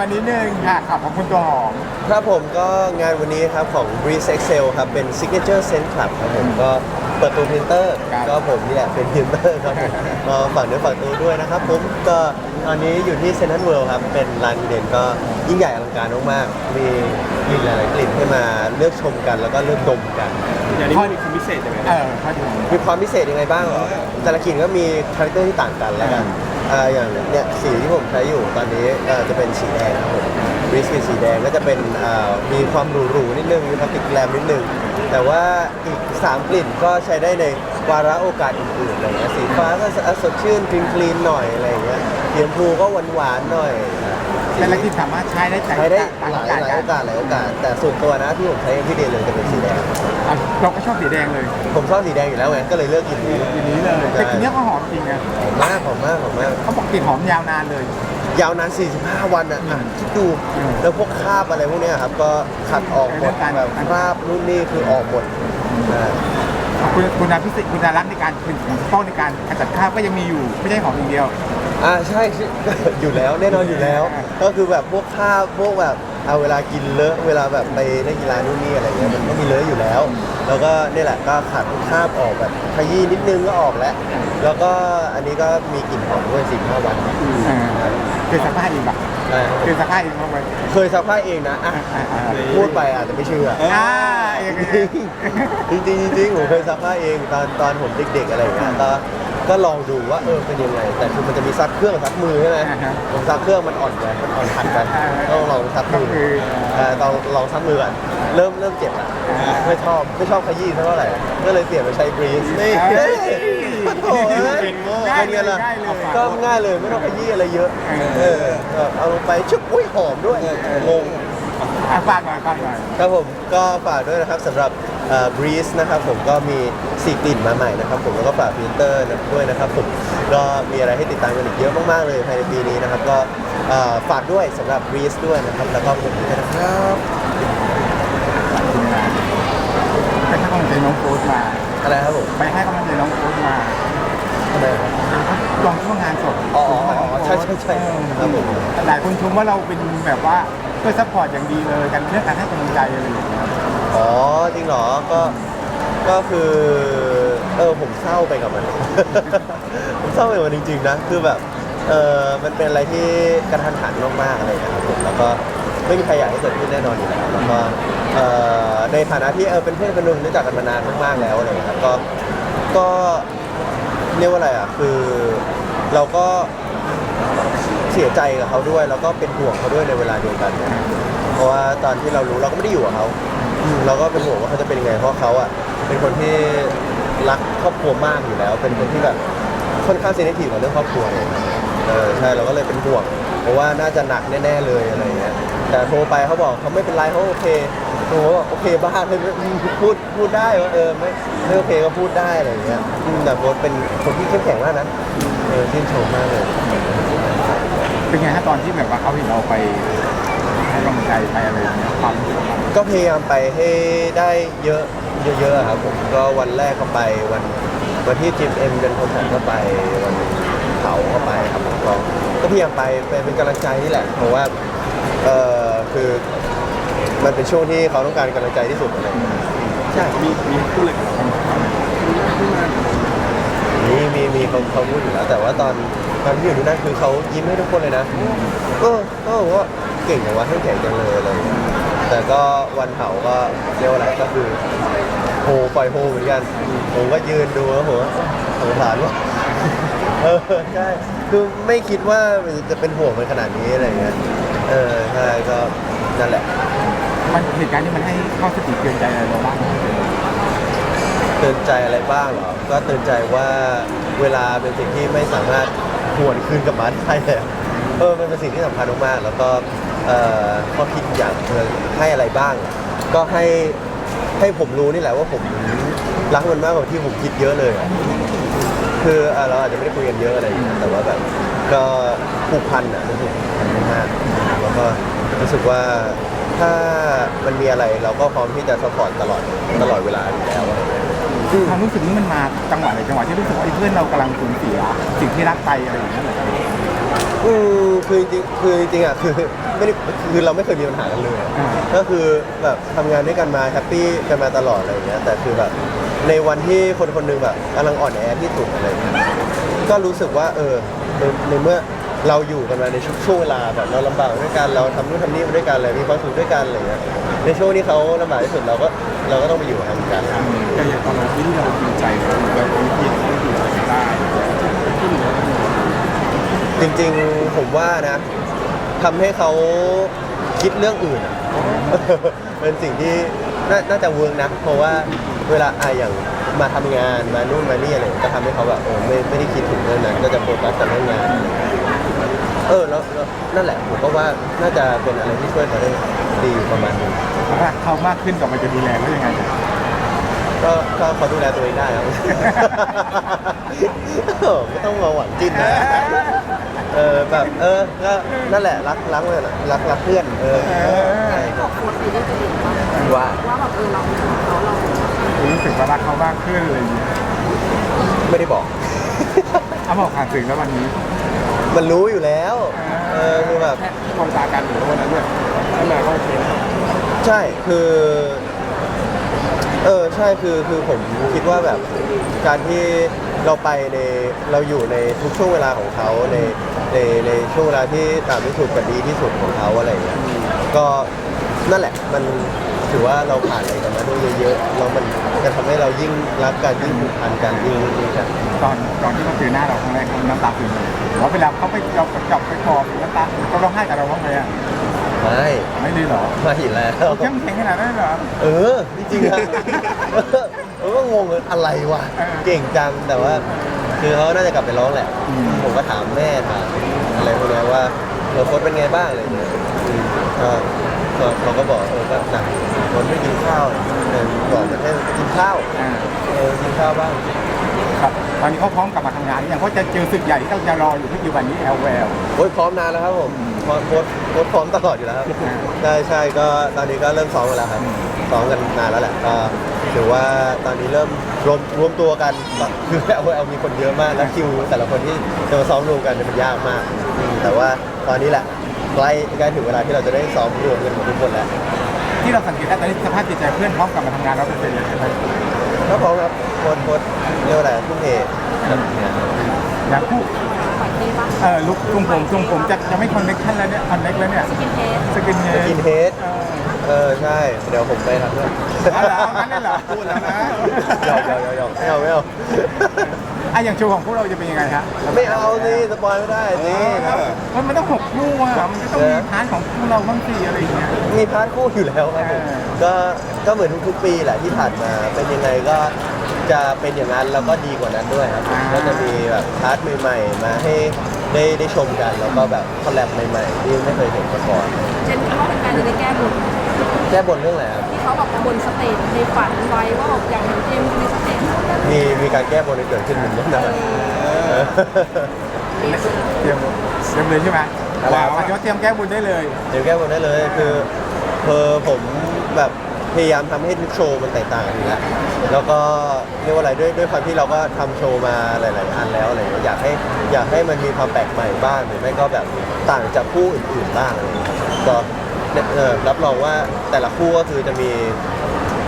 วันนี้หนึ่งค่ะขับของคุณตัวหอม ครับผมก็งานวันนี้ครับของ Breeze Excel ครับ เป็น Signature Scent Club ครับผมก็เปิดตัวพรินเตอร์ ครับก็ผมนี่แหละเป็นพรินเตอร์ครับผมก็ฝากเนื้อฝากตัวด้วยนะครับผมก็ตอนนี้อยู่ที่เซนทรัลเวิลด์ครับ เป็นร้านอีเด่นก็ยิ่งใหญ่อลังการมากๆมีกลิ่นหลายๆกลิ่นให้มาเลือกชมกันแล้วก็เลือกดมกัน อย่างนี้มีความพิเศษยังไงเออพอดีมีความพิเศษยังไงบ้างเหรอแต่ละกลิ่นก็มีคาแรคเตอร์ที่ต่างกันแล้วกัน อ่าอย่างเนี่ยสีที่ผมใช้อยู่ตอนนี้อ่อจะเป็นสีแดงครับผมวิสกี้สีแดงก็จะเป็นอ่ามีความหรูๆนิดนึงมีความติดแกลมนิดนึง แต่ว่าอีก 3 กลิ่นก็ใช้ได้ในวาระโอกาสอื่นๆอะไรเงี้ยสีฟ้าก็สดชื่นคลีนๆหน่อยอะไรเงี้ยสียมพูก็หวานๆหน่อย แต่ละที่สามารถใช้ได้ใช้ได้ต่างหลายกันหลายโอกาสหลายโอกาส แต่ส่วนตัวนะที่ผมใช้ที่เดนเลยจะเป็นสีแดง อะเราก็ชอบสีแดงเลยผมชอบสีแดงอยู่แล้วไงก็เลยเลือกกลิ่นนี้สีนี้เลยแต่กลินเนี้ยก็หอมจริงนะหอมมากหอมมากหอมมาก เขาบอกกลิ่นหอมยาวนานเลย ยาวนาน 45 วันอะอะคิดดู อืมแล้วพวกคราบอะไรพวกเนี้ยครับ ก็ขัดออกหมดเรื่องการ แบบคราบนู่นนี่คือออกหมดอ่าคุณคุณอาพิเศษคุณอารักษ์ในการเป็นของป้องในการขจัดคราบก็ยังมีอยู่ไม่ใช่หอมอย่างเดียว อ่าใช่ใช่ อยู่แล้วแน่นอนอยู่แล้ว ก็คือแบบพวกคราบพวกแบบเอาเวลากินเลอะเวลาแบบไปเล่นกีฬานู่นนี่อะไรเงี้ยมันก็มีเลอะอยู่แล้ว แล้วก็นี่แหละก็ขัดพวกคราบออกแบบขยี้นิดนึงก็ออกแล้วแล้วก็อันนี้ก็มีกลิ่นหอมด้วย45วันเออเคยสักผ้าเองปะใช่ครับเคยสักผ้าเองบ้างไหมเคยซักผ้าเองนะอะอ่าอ่าอ่าพูดไปอาจจะไม่เชื่อ อ่าอย่างเงี้ยจริงจริงๆจริงๆผมเคยซักผ้าเองตอนตอนผมเด็กๆอะไรอย่างเงี้ยก็ ก็ลองดูว่าเออเป็นยังไง แต่คือมันจะมีซักเครื่องกับซักมือใช่ไหมอ่าฮะผมซักเครื่องมันอ่อนกันมันอ่อนขัดกันอ่าต้องลองซักมือก็คือ เอ่อต้องลองซักมือก่อนเริ่มเริ่มเจ็บอะอ่าไม่ชอบไม่ชอบขยี้เท่าไหร่ก็เลยเปลี่ยนมาใช้บรีซนี่เอ้ยโอ้ยง่ายเลยเป็นไงล่ะง่ายเลย ก็ง่ายเลยไม่ต้องขยี้อะไรเยอะ เออ เออแบบเอาลงไปชุบอุ้ยหอมด้วยงง อะฝากหน่อยฝากหน่อย ครับผมก็ฝากด้วยนะครับสำหรับ บรีสนะครับผมก็มีสีกลิ่นมาใหม่นะครับผมแล้วก็ฝากฟิลเตอร์ด้วยนะครับผมก็มีอะไรให้ติดตามกันอีกเยอะมากๆเลยภายในปีนี้นะครับก็เอ่อฝากด้วยสำหรับบรีสด้วยนะครับแล้วก็ผมด้วยนะครับไปให้กำลังใจน้องโฟสมาอะไรครับผมไปให้กำลังใจน้องโฟสมาทำไมครับลองช่วงงานสดอ๋ออ๋ออ๋อใช่ใช่ใช่ครับผมหลายคนชมว่าเราเป็นแบบว่าช่วยซัพพอร์ตอย่างดีเลยกันเรื่องการให้กำลังใจอะไรอย่างเงี้ย อ๋อจริงเหรอก็ก็คือเออผมเศร้าไปกับมัน ผมเศร้าไปกับมันจริง ๆ นะคือแบบเออมันเป็นอะไรที่กระทันหันมากๆอะไรอย่างเงี้ยครับผมแล้วก็ไม่มีใครอยากให้เกิดขึ้นแน่นอนอยู่แล้วแล้วก็เออในฐานะที่เออเป็นเพื่อนกันนุ่มรู้จักกันมานานมากๆแล้วอะไรอย่างเงี้ยครับก็ก็เรียกว่าอะไรอะคือเราก็เสียใจกับเขาด้วย แล้วก็เป็นห่วงเขาด้วยในเวลาเดียวกันเนี่ยเพราะว่าตอนที่เรารู้เราก็ไม่ได้อยู่กับเขา เราก็เป็นห่วงว่าเขาจะเป็นยังไงเพราะเขาอะเป็นคนที่รักครอบครัวมากอยู่แล้ว เป็นคนที่แบบค่อนข้างเซนซิทีฟกับเรื่องครอบครัวเลยเออใช่เราก็เลยเป็นห่วงเพราะว่าน่าจะหนักแน่ๆเลยอะไรเงี้ยแต่โทรไปเขาบอกเขาไม่เป็นไรเขาโอเคโทรบอกโอเคบ้าเลยพูดพูดได้ว่าเออไม่ไม่โอเคก็พูดได้อะไรเงี้ยอืมแต่โพสเป็นคนที่เข้มแข็งมากนะเออชื่นชมมากเลย เป็นไงฮะตอนที่แบบว่าเขาเห็นเราไปให้กำลังใจไปอะไรอย่างเงี้ยความ กของเราก็พยายามไปให้ได้เยอะเยอะๆครับผมก็วันแรกก็ไปวันวันที่จิมเอ็มเป็นคนถัดก็ไปวันเผาก็ไปครับผมก็ก็พยายามไปไปเป็นกำลังใจนี่แหละเพราะว่าเออคือมันเป็นช่วงที่เขาต้องการกำลังใจที่สุดอะไรอย่างเงี้ยใช่มีมีพูดอะไรกับเราบ้างขึ้นมามีมีมีเขาเขาพูดอยู่แล้วแต่ว่าตอนตอนที่อยู่ที่นั่นคือเขายิ้มให้ทุกคนเลยนะเออก็บอกว่าเก่งอย่างว่าเข้มแข็งจังเลยอะไรอย่างเงี้ย แต่ก็วันเผาก็เรียกว่าอะไรก็คือโหปล่อยโฮเหมือนกัน ผมก็ยืนดูแล้วผมว่าสงสารว่ะเออใช่คือไม่คิดว่าจะเป็นห่วงมันขนาดนี้อะไรเงี้ยเออใช่ก็นั่นแหละ มันเหตุการณ์นี้มันให้ข้อสติเตือนใจอะไรเราบ้างเตือนใจอะไรบ้างเหรอ ก็เตือนใจว่าเวลาเป็นสิ่งที่ไม่สามารถหวนคืนกลับมาได้เลยอะเออมันเป็นสิ่งที่สำคัญมากๆแล้วก็ เอ่อข้อคิดอย่างคือให้อะไรบ้าง ก็ให้ให้ผมรู้นี่แหละว่าผมรักมันมากกว่าที่ผมคิดเยอะเลยอะคืออะเราอาจจะไม่ได้คุยกันเยอะอะไรอย่างเงี้ยแต่ว่าแบบก็ผูกพันอะรู้สึกผูกพันมากแล้วก็รู้สึกว่าถ้ามันมีอะไรเราก็พร้อมที่จะสปอร์ตตลอดตลอดเวลาอยู่แล้วอะไรเงี้ย ความรู้สึกนี้มันมาจังหวะไหนจังหวะที่รู้สึกว่าไอ้เพื่อนเรากำลังสูญเสียสิ่งที่รักไปอะไรอย่างเงี้ยเหรอ อืมคือจริงๆคือจริงๆอะคือไม่ได้คือเราไม่เคยมีปัญหากันเลยอ่าก็คือแบบทำงานด้วยกันมาแฮปปี้กันมาตลอดอะไรอย่างเงี้ยแต่คือแบบในวันที่คนคนหนึงแบบกำลังอ่อนแอที่สุดอะไรอย่างเงี้ยก็รู้สึกว่าเออในในเมื่อเราอยู่กันมาในช่วงเวลาแบบเราลำบากด้วยกันเราทำนู่นทำนี่มาด้วยกันเลยมีความสุขด้วยกันอะไรอย่างเงี้ยในช่วงที่เขาลำบากที่สุดเราก็เราก็ต้องไปอยู่กับเขาเหมือนกัน แต่อย่างตอนเราที่เราจริงใจเราเราคิดเราอยู่ใจไม่ได้ จริงๆผมว่านะทำให้เขาคิดเรื่องอื่นอะเป็นสิ่งที่นาน่าจะเวิร์กนะ เพราะว่าเวลาอะอย่างมาทำงานมานู่นมานี่อะไรก็ทำให้เขาแบบเออไม่ไม่ได้คิดถึงเรื่องนั้น ก็จะโฟกัสแต่เรื่องงาน เออแล้วแล้วนั่นแหละผมก็ว่าน่าจะเป็นอะไรที่ช่วยเขาได้ดีอยู่ประมาณนึง รักเขามากขึ้นกับมันจะดูแลเขายังไง ก็ก็เขาดูแลตัวเองได้ครับ เออไม่ต้องมาหวังจิ้นนะเออแบบเออก็นั่นแหละรักรักเลยนะรักรักเพื่อนเออใช่บอกโค้ชไปได้จะเห็นว่าว่าว่าแบบเออเราเป็นของเขาเรารู้สึกว่ารักเขามากขึ้นอะไรอย่างเงี้ยไม่ได้บอก เอาบอกผ่านสื่อแล้ววันนี้มันรู้อยู่แล้ว เออคือแบบ แค่มองตากันหรือว่าวันนั้นด้วยข้างในก็โอเคนะใช่คือ เออใช่คือคือผมคิดว่าแบบการที่เราไปในเราอยู่ในทุกช่วงเวลาของเขาในในในช่วงเวลาที่ตามที่สุดกับดีที่สุดของเขาอะไรอย่างเงี้ยก็นั่นแหละมันถือว่าเราผ่านอะไรกันมาด้วยเยอะๆแล้วมันจะทำให้เรายิ่งรักกันยิ่งผูกพันกันยิ่งยิ่งกันตอนตอนที่เขาเจอหน้าเราครั้งแรกเขาน้ำตาซึมเลยว่าเวลาเขาไปเราไปจับไปกอดน้ำตาเขาร้องไห้กับเราบ้างไหมอะ ไม่ไม่เลยเหรอไม่แล้วเขาเข้มแข็งขนาดนั้นเลยเหรอ เออ จริงๆครับเออก็งงเลยอะไรวะเออเก่งจัง แต่ว่า คือเขาน่าจะกลับไปร้องแหละ อืม ผมก็ถามแม่ถามอะไรพวกเนี้ยว่าเออโค้ชเป็นไงบ้างอะไรอย่างเงี้ยอืมก็ก็เขาก็บอกเออก็หนักคนไม่กินข้าวเออบอกประเทศกินข้าวอ่าเออกินข้าวบ้าง ครับ ตอนนี้เขาพร้อมกลับมาทำงานหรือยังเพราะจะเจอศึกใหญ่ที่กำลังจะรออยู่ที่ปัจจุบันนี้ l อ l โอ้ยพร้อมนานแล้วครับผม พร้อมโค้ชโค้ชพร้อมตลอดอยู่แล้วครับใช่ใช่ก็ตอนนี้ก็เริ่มซ้อมกันแล้วครับซ้อมกันนานแล้วแหละก็ถือว่าตอนนี้เริ่มรวมรวมตัวกันคือเอาเอามีคนเยอะมากแล้วคิวแต่ละคนที่จะมาซ้อมรวมกันเนี่ยมันยากมากอืมแต่ว่าตอนนี้แหละใกล้ใกล้ถึงเวลาที่เราจะได้ซ้อมรวมกันหมดทุกคนแล้ว ที่เราสังเกตได้ตอนนี้สภาพจิตใจเพื่อนพร้อมกลับมาทำงานร้อยเปอร์เซ็นต์เลยใช่ไหมก็พร้อมครับโค้ชโค้ชเรียกว่าอะไรทุ่มเทกับงานอย่างคู่ ฝันดีบ้างเออลุกทรงผมทรงผมจะจะไม่คอนเนคชั่นแล้วเนี่ยคอนเนคแล้วเนี่ยสกินเทสสกินเฮจะดกินเฮดเออเออใช่ เดี๋ยวผมไปทำด้วยเอาเหรอเอางั้นเลยเหรอพูดแล้วนะหยอกหยอกหยอกหยอกไม่เอาไม่เอาอะอย่างโชว์ของพวกเราจะเป็นยังไงฮะไม่เอาสิสปอยไม่ได้สิมันมันต้องหกคู่อะมันก็ต้องมีพาร์ทของคู่เราบ้างสิอะไรอย่างเงี้ย มีพาร์ทคู่อยู่แล้วครับผมเออก็ก็เหมือนทุกๆปีแหละที่ผ่านมาเป็นยังไงก็ จะเป็นอย่างนั้นแล้วก็ดีกว่านั้นด้วยครับก็จะมีแบบพาร์ทใหม่ๆ มาให้ได้ได้ชมกันแล้วก็แบบคอลแลบใหม่ๆที่ไม่เคยเห็นมาก่อนเจนคิดว่าเป็นการจะได้แก้บนแก้บนเรื่องอะไรครับที่เขาบอกบนสเตจในฝันไว้ว่าบอกอยากเห็นเจมส์ในสเตจมีมีการแก้บนเกิดขึ้นเหมือนกันนะเตรียมเตรียมเลยใช่ไหมว้าวเดี๋ยวเตรียมแก้บุญได้เลย เดี๋ยวแก้บนได้เลยคือเพอผมแบบ พยายามทำให้ทุกโชว์มันแตกต่างกันอยู่แล้วแล้วก็เรียกว่าอะไรด้วยด้วยความที่เราก็ทำโชว์มาหลาย ๆ อันแล้วอะไรอย่างเงี้ยอยากให้อยากให้มันมีความแปลกใหม่บ้างหรือไม่ก็แบบต่างจากคู่อื่น ๆ บ้างอะไรอย่างเงี้ยก็เอ่อรับรองว่าแต่ละคู่ก็คือจะมี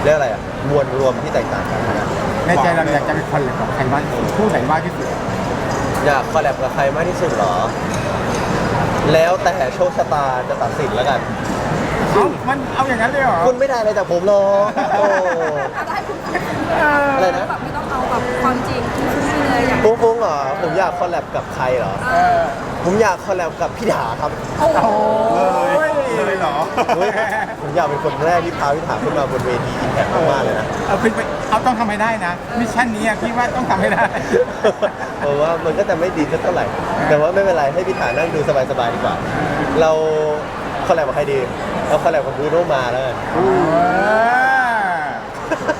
เรียกอะไรอะมวลรวมที่แตกต่างกันนะครับ ในใจเราอยากจะเป็นคนเลยกับใครมากที่สุดคู่ไหนมากที่สุดอยากคอลแลบกับใครมากที่สุดเหรอ แล้วแต่โชคชะตาจะตัดสินแล้วกัน เอ้ามันเอาอย่างนั้นเลยเหรอคุณไม่ได้อะไรจากผมหรอกโอ้ อาจจะให้คุณอะไรนะ แบบไม่ต้องเอาแบบความจริงฟุ้งๆเลยอยากฟุ้งฟุ้งเหรอ ผมอยากคอลแลบกับใครเหรอ เออผมอยากคอลแลบกับพี่ถาครับ โอ้โหโอ้ยเลยเหรอเฮ้ยผมอยากเป็นคนแรกที่พาพี่ถาขึ้นมาบนเวทีอินแพคมากๆเลยนะ เอาเป็นไปเอาต้องทำให้ได้นะมิชชั่นนี้อะพี่ว่าต้องทำให้ได้เพราะว่ามันก็จะไม่ดีสักเท่าไหร่ แต่ว่าไม่เป็นไรให้พี่ถานั่งดูสบายๆดีกว่า เราคอลแลบกับใครดี เราคอลแลบกับบูโนมาแล้วกันเออ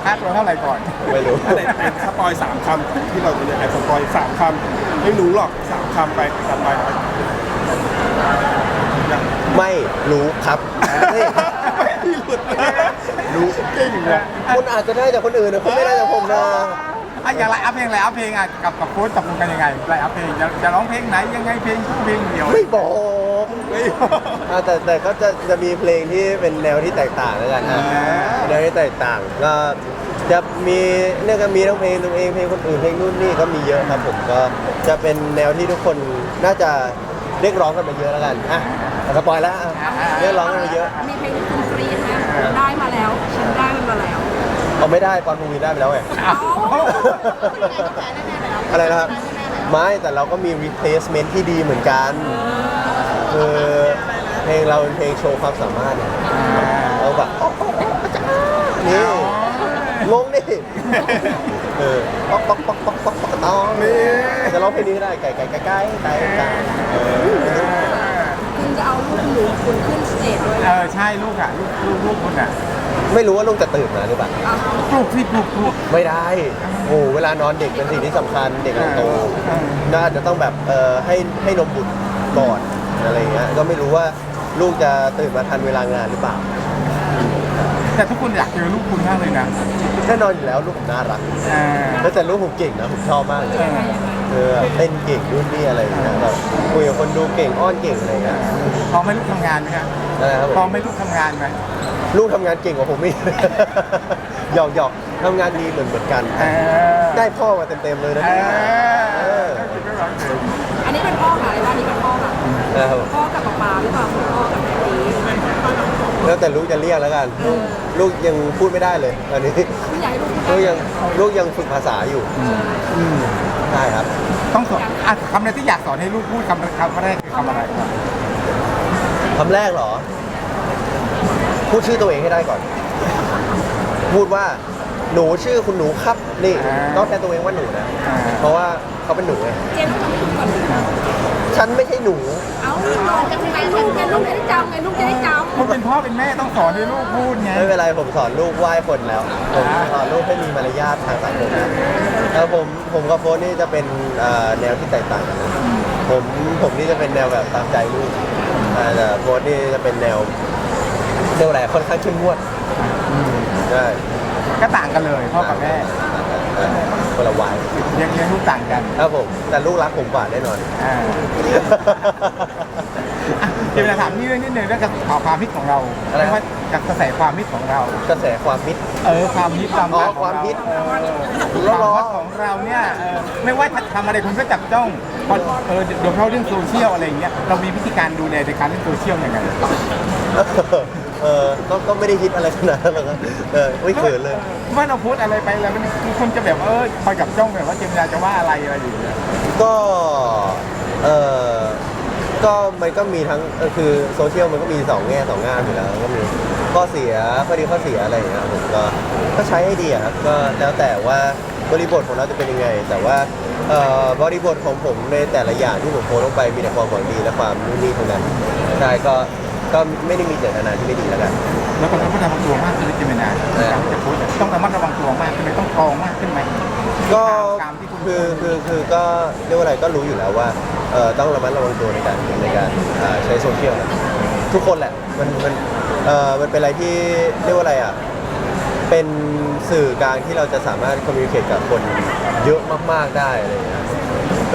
ค่าตัวเท่าไหร่ก่อนไม่รู้ อะไรเป็นสปอยสามคำที่เราจะยังไงสปอยสามคำไม่รู้หรอกสามคำไปกลับไปไม่รู้ครับนี่ที่หลุดเลยรู้เก่งเลยคุณอาจจะได้จากคนอื่นนะคุณไม่ได้จากผมนะอะอย่างไรอัพเพลงไรอัพเพลงอะกับกับโค้ชตกลงกันยังไงไรอัพเพลงจะจะร้องเพลงไหนยังไงเพลงคู่เพลงเดียวไม่บอกเฮ้ย อ่าแต่แต่ก็จะจะมีเพลงที่เป็นแนวที่แตกต่างแล้วกันนะอ่า แนวที่แตกต่างก็จะมีเนี่ยก็มีทั้งเพลงตัวเองเพลงคนอื่นเพลงนู่นนี่ก็มีเยอะครับผมก็จะเป็นแนวที่ทุกคนน่าจะเรียกร้องกันมาเยอะแล้วกันอะสปอยแล้วอะเรียกร้องกันมาเยอะมีเพลงที่คุณกรี๊ดนะได้มาแล้ว ฉันได้มันมาแล้วเอาไม่ได้ปอนภูมิได้ไปแล้วไง เอาอะไรนะครับ ไม่แต่เราก็มี replacement ที่ดีเหมือนกัน คือเพลงเราเป็นเพลงโชว์ความสามารถเนี่ยเราแบบโอ้โหนี่งงดิเออป๊อกป๊อกป๊อกป๊อกป๊อกป๊อกตองนี่จะร้องเพลงนี้ได้ไก่ไก่ไก่ไก่ไก่ไก่เออคุณจะเอาลูกหนูคุณขึ้นสเตจด้วยเออใช่ลูกอะลูกลูกลูกคุณอะไม่รู้ว่าลูกจะตื่นมาหรือเปล่าปลุกสิปลุกปลุกไม่ได้โอ้เวลานอนเด็กเป็นสิ่งที่สำคัญเด็กกำลังโตน่าจะต้องแบบเอ่อให้ให้นมบุตรก่อน อะไรอย่างเงี้ยก็ไม่รู้ว่าลูกจะตื่นมาทันเวลางานหรือเปล่าแต่ทุกคนอยากเจอลูกคุณมากเลยนะแน่นอนอยู่แล้วลูกผมน่ารักเออแล้วแต่ลูกผมเก่งนะผมชอบมากเลยเออเออเต้นเก่งนู่นนี่อะไรอย่างเงี้ยแบบคุยกับคนดูเก่งอ้อนเก่งอะไรอย่างเงี้ยพอไหม่ลูกทำงานไหมฮะนะครับพผอมไหม่ลูกทำงานไหม ลูกทำงานเก่งกว่าผมอีก หยอกหยอกทำงานดีเหมือนเหมือนกัน เออได้พ่อมาเต็มๆเลยนะ เอเนี่ยอเออ อันนี้เป็นพ่อค่ะอะไรบ้านนี้เป็นพ่อค่ะ นะครับผมพ่อกับป๊าป๊าหรือเปล่าคุณพ่อกับแม่ดีแล้วแต่ลูกจะเรียกแล้วกันลูกยังพูดไม่ได้เลยตอนนี้คุณอยากให้ลูกลูพูกดยังลูกยังฝึกภาษาอยู่อืมใช่ครับต้องสอนอะคำอะไรที่อยากสอนให้ลูกพูดคำคำแรกคือคำอะไรคำแรกเหรอ พูดชื่อตัวเองให้ได้ก่อน พูดว่า หนูชื่อคุณหนูครับนี่ต้องแทนตัวเองว่าหนูนะเพราะว่าเขาเป็นหนูไงเจมส์ต้องทำให้ลูกก่อนฉันไม่ใช่หนู เอาลูกจะไงลูกไงลูกจะได้จำไงลูกจะได้จำคุณเป็นพ่อเป็นแม่ต้องสอนให้ลูกพูดไง ไม่เป็นไรผมสอนลูกไหว้คนแล้วผมสอนลูกให้มีมารยาททางสังคมนะแล้วผมผมกับโฟนนี่จะเป็นเอ่อแนวที่แตกต่างกันนะผมผมนี่จะเป็นแนวแบบตามใจลูกอ่าแต่โฟนนี่จะเป็นแนวเรียกว่าอะไรค่อนข้างเข้มงวดใช่ ก็ต่างกันเลยพ่อกับแม่คนละวัยเลี้ยงเลี้ยงลูกต่างกันครับผม แต่ลูกรักผมกว่าแน่นอน อ่าอะเดี๋ยวเราถามนี่เรื่องนิดนึงเรื่องกระแสความฮิตของเราอะไรครับว่ากระแสความฮิตของเรา กระแสความมิตร เออความฮิตความอ๋อดังของความเราฮิตเออแล้คววามเหรอฮอตของเราเนี่ยเออไม่ว่าจะทำอะไรคุณก็จับจ้องพอเออโดยเฉพาะเรื่องโซเชียลอะไรอย่างเงี้ยเรามีวิธีการดูแลในการเล่นโซเชียลยังไง เออก็ก็ไม่ได้คิดอะไรขนาดนั้นหรอกครับเออไม่เขินเลยว่าเราโพสต์อะไรไปแล้วมันมีคนจะแบบเออคอยจับจ้องแบบว่าเจมินาจะว่าอะไรอะไรอย่างเงี้ยก็เออก็มันก็มีทั้งเออคือโซเชียลมันก็มีสองแง่สองงามอยู่แล้วก็มีข้อเสียข้อดีข้อเสียอะไรอย่างเงี้ยครับผมก็ก็ใช้ให้ดีอะครับก็แล้วแต่ว่าบริบทของเราจะเป็นยังไง แต่ว่าเอ่อบริบทของผมในแต่ละอย่างที่ผมโพสต์ลงไปมีแต่ความหวังดีและความนู่นนี่ทั้งนั้นใช่ก็ ก็ไม่ได้มีเจตนาที่ไม่ดีแล้วกัน แล้วก็ต้องระมัดระวังตัวมากขึ้นเจมินาเออการที่จะโพสต์ต้องระมัดระวังตัวมากขึ้นไหมต้องกรองมากขึ้นไหมก็ตามที่คุณคือคือคือก็เรียกว่าอะไรก็รู้อยู่แล้วว่าเอ่อต้องระมัดระวังตัวในการในการอ่าใช้โซเชียลนะทุกคนแหละมันมันเอ่อมันเป็นอะไรที่เรียกว่าอะไรอะเป็นสื่อกลางที่เราจะสามารถคอมมิวนิเคชกับคนเยอะมาก ๆได้อะไรอย่างเงี้ย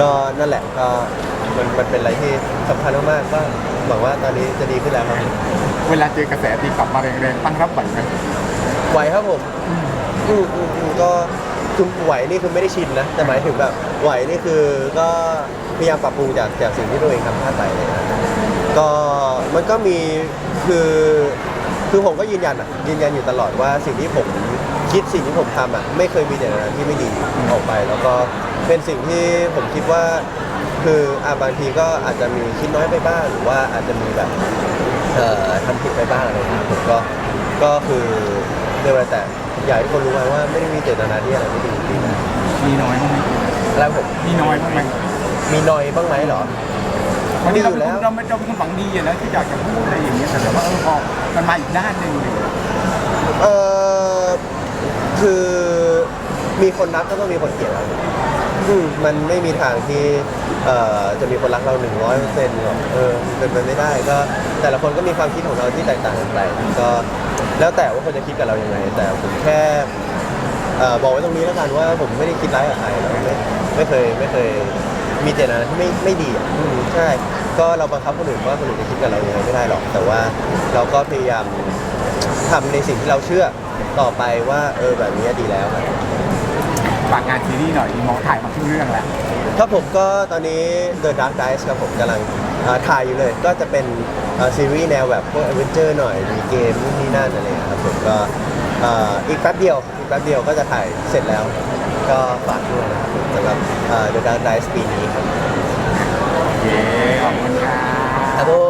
ก็นั่นแหละก็ มันมันเป็นอะไรที่สำคัญมากๆก็หวังว่าตอนนี้จะดีขึ้นแล้วครับเวลาเจอกระแสตีกลับมาแรงๆตั้งรับไหวไหมไหวครับผมอืมอืมอืมก็คือไหวนี่คือไม่ได้ชินนะแต่หมายถึงแบบไหวนี่คือก็พยายามปรับปรุงจากจากสิ่งที่ตัวเองทำพลาดไปเลยนะก็มันก็มีคือคือผมก็ยืนยันอะยืนยันอยู่ตลอดว่าสิ่งที่ผม คิดสิ่งที่ผมทำอะไม่เคยมีเจตนาที่ไม่ดีออกไป แล้วก็เป็นสิ่งที่ผมคิดว่า คืออะบางทีก็อาจจะมีคิดน้อยไปบ้างหรือว่าอาจจะมีแบบเอ่อทำผิดไปบ้างอะไรอย่างเงี้ยผมก็ก็คือเรียกว่าแต่อยากให้ทุกคนรู้ไว้ว่าไม่ได้มีเจตนาที่อะไรไม่ดีจริงๆนะมีน้อยบ้างไหมแล้วผมมีน้อยบ้างไหมมีนอยบ้างไหมเหรอ วันนี้เรามีอยู่เป็นแล้ควนเราไม่เราเป็นคนหวังดีอะนะที่อยากจะพูดอะไรอย่างเงี้ยแต่แบบว่าเออพอมันมาอีกด้านหนึ่งเลย เออ คือมีคนรักก็ต้องมีคนเกลียดเราอืมมันไม่มีทางที่เอ่อจะมีคนรักเราหนึ่งร้อยเปอร์เซ็นต์หรอกเออเป็นไปไม่ได้ก็แต่ละคนก็มีความคิดของเราที่แตกต่างกันไปก็แล้วแต่ว่าคนจะคิดกับเรายังไง แต่ผมแค่เอ่อบอกไว้ตรงนี้แล้วกันว่าผมไม่ได้คิดร้ายกับใครแล้วไม่ไม่เคยไม่เคยมีเจตนาที่ไม่ไม่ดีอะอืมใช่ ก็เราบังคับคนอื่นว่าคนอื่นจะคิดกับเรายังไงไม่ได้หรอก แต่ว่าเราก็พยายาม ทำในสิ่งที่เราเชื่อต่อไปว่าเออแบบนี้ดีแล้วครับ ฝากงานซีรีส์หน่อยมองถ่ายมาครึ่งเรื่องแล้ว ครับผมก็ตอนนี้ The Dark Dice ครับผมกำลังถ่ายอยู่เลย ก็จะเป็นซีรีส์แนวแบบพวก a อเวนเจอร์หน่อย มีเกมนี่นั่นอะไรครับผมก็อีกแป๊บเดียว อีกแป๊บเดียวก็จะถ่ายเสร็จแล้ว ก็ฝากด้วยนะครับสำหรับเอ่อ The Dark Dice ปีนี้ครับโอเค ขอบคุณค่ะ ครับผม